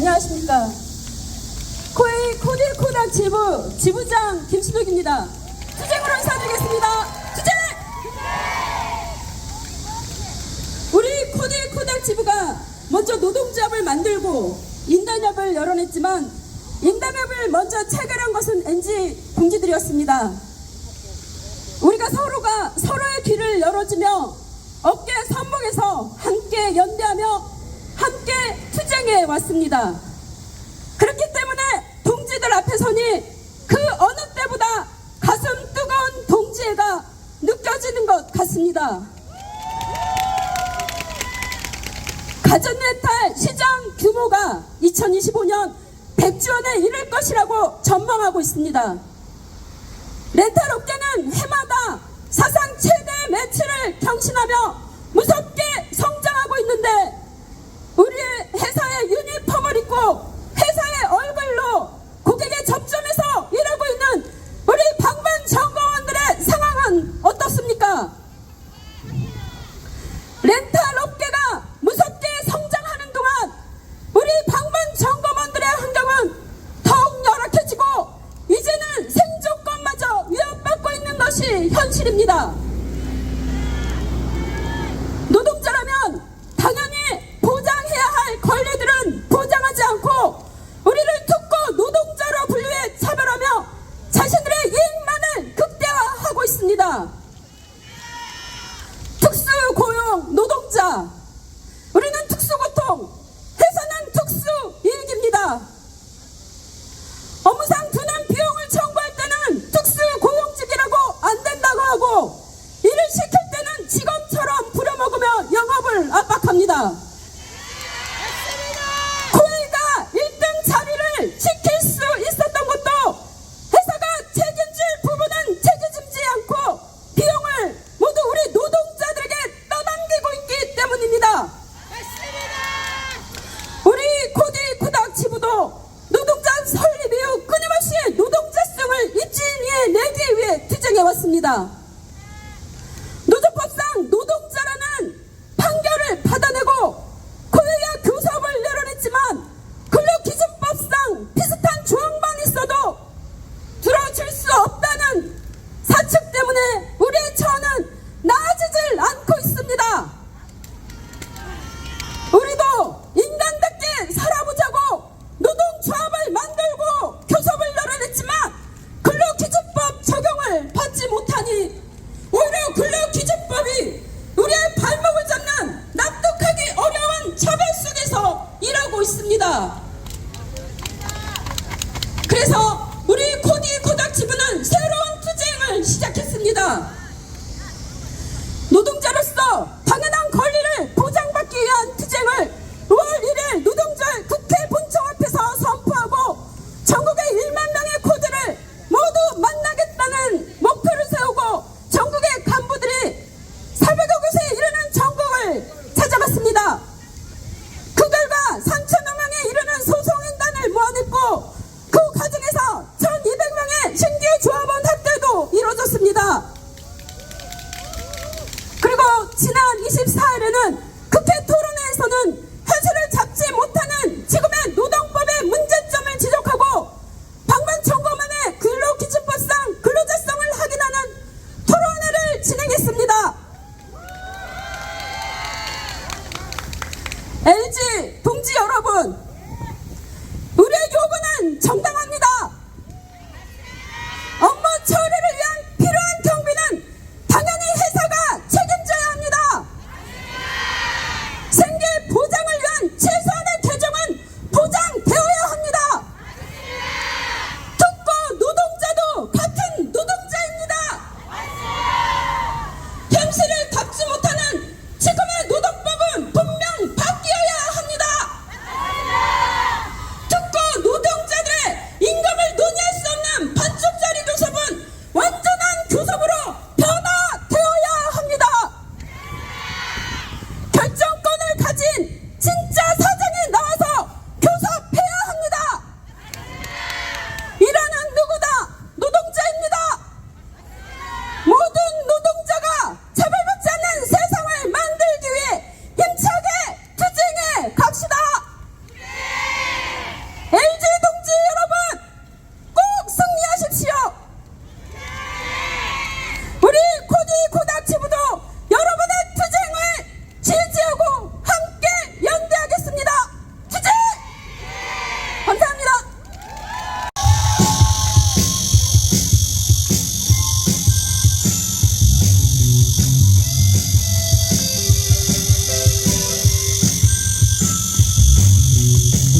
안녕하십니까. 코웨이 코딜 코닥 지부 지부장 김신욱입니다. 투쟁으로 인사드리겠습니다. 투쟁! 우리 코딜 코닥 지부가 먼저 노동조합을 만들고 인단협을 열어냈지만 인단협을 먼저 체결한 것은 NG 공지들이었습니다. 우리가 서로가 서로의 귀를 열어주며 어깨 선봉에서 함께 연대하며 함께 투쟁해 왔습니다. 그렇기 때문에 동지들 앞에 서니 그 어느 때보다 가슴 뜨거운 동지애가 느껴지는 것 같습니다. 가전레탈 시장 규모가 2025년 100조 원에 이를 것이라고 전망하고 있습니다. 렌탈 업계는 해마다 사상 최대 매출을 경신하며 무섭게 성장하고 있는데 우리의 회사의 유니폼을 입고 회사의 얼굴로 고객의 접점에서 일하고 있는 우리 방문 점검원들의 상황은 어떻습니까? 렌탈 업계가 무섭게 성장하는 동안 우리 방문 점검원들의 환경은 더욱 열악해지고 이제는 생존권마저 위협받고 있는 것이 현실입니다. 노동자라면 당연히 보장해야 할 권리들은 보장하지 않고 우리를 특고 노동자로 분류해 차별하며 자신들의 이익만을 극대화하고 있습니다. 특수고용 노동자 우리는 특수고통 회사는 특수이익입니다. 업무상 두난 비용을 청구할 때는 특수고용직이라고 안 된다고 하고 일을 시킬 때는 직업처럼 부려먹으며 영업을 압박합니다. 코웨이가 1등 자리를 지킬 수 있었던 것도 회사가 책임질 부분은 책임지지 않고 비용을 모두 우리 노동자들에게 떠넘기고 있기 때문입니다. 우리 코디 코닥 지부도 노동자 설립 이후 끊임없이 노동자성을 입진 위에 내기 위해 투쟁해 왔습니다. 노조법상 노동자라는 판결을 받아내고 코웨이와 교섭을 내려냈지만 근로기준법상 비슷한 조항만 있어도 들어줄 수 없다는 사측 때문에 우리의 처는 나아지질 않고 있습니다. 우리도 인간답게 살아보자고 노동조합을 만들고 교섭을 열어냈지만 근로기준법 적용을 받지 못하니 오히려 근로기준법이 우리의 발목을 잡는 납득하기 어려운 차별 속에서 일하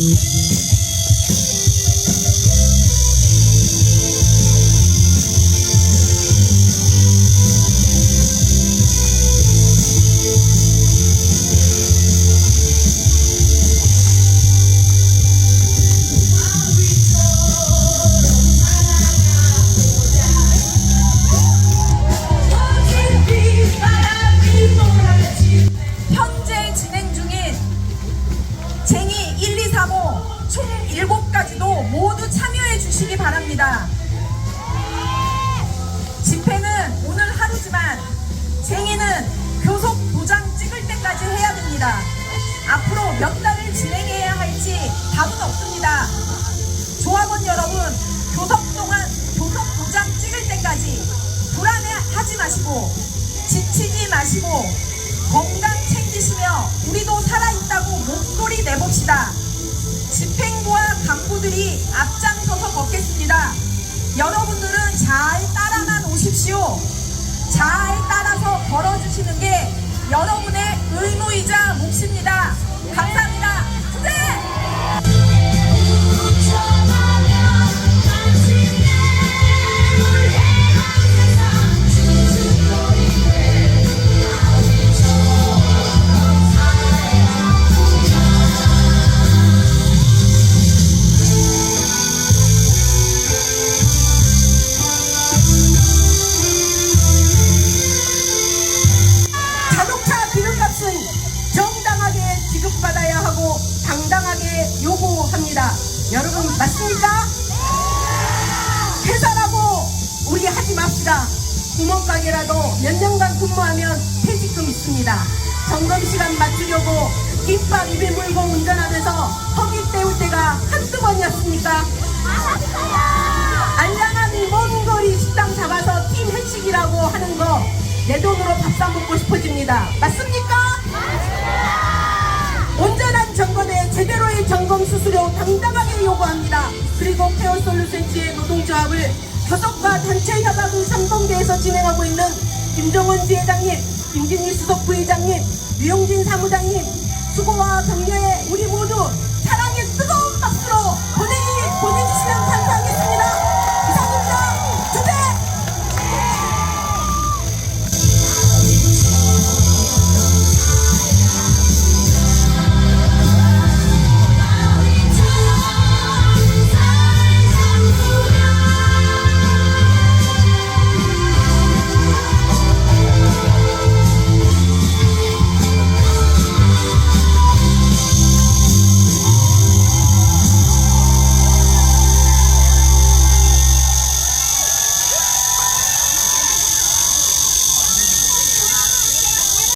현 바랍니다. 집회는 오늘 하루지만 쟁이는 교속 도장 찍을 때까지 해야 됩니다. 앞으로 몇 달을 진행해야 할지 답은 없습니다. 조합원 여러분, 교섭 동안 교섭 도장 찍을 때까지 불안해하지 마시고 지치지 마시고 건강 챙기시며 우리도 살아있다고 목소리 내봅시다. 집행부와 간부들이 앞장서서 걷겠습니다. 여러분들은 잘 따라만 오십시오. 잘 따라서 걸어주시는 게 여러분의 의무이자 몫입니다. 감사합니다. 하지 맙시다. 구멍가게라도 몇 년간 근무하면 퇴직금 있습니다. 점검 시간 맞추려고 김밥 입에 물고 운전하면서 허기 때울 때가 한두 번이었습니까? 알량한 먼 거리 식당 잡아서 팀 회식이라고 하는 거 내 돈으로 밥 사 먹고 싶어집니다. 맞습니까? 온전한 점검에 제대로의 점검 수수료 당당하게 요구합니다. 그리고 페어솔루션지의 노동조합을 교섭과 단체 협약을 삼봉대에서 진행하고 있는 김정은 지회장님, 김진희 수석 부회장님, 류용진 사무장님 수고와 격려에 우리 모두